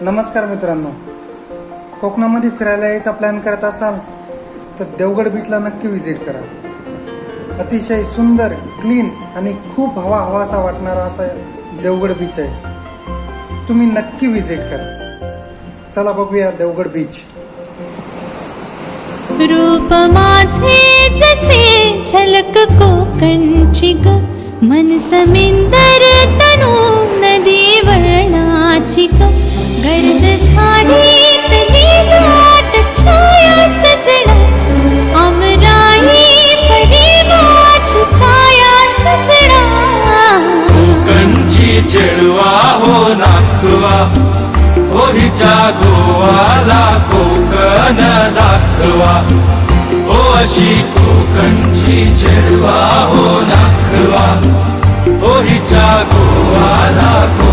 नमस्कार मित्रांनो. कोकणामध्ये फिरायला यायचा प्लॅन करत असाल तर देवगड बीचला नक्की व्हिजिट करा. अतिशय सुंदर क्लीन आणि खूप हवा हवासा वाटणारा असा देवगड बीच आहे. तुम्ही नक्की व्हिजिट करा. चला बघूया देवगड बीच रूप माझे जसे झलक कोकणची ग मन समिंदर चेडवा हो नाखवा होळीच्या गोवाला कोकण दाखवा। हो अशी कोकणची चेडवा हो नाखवा होळीच्या गोवाला दाखवा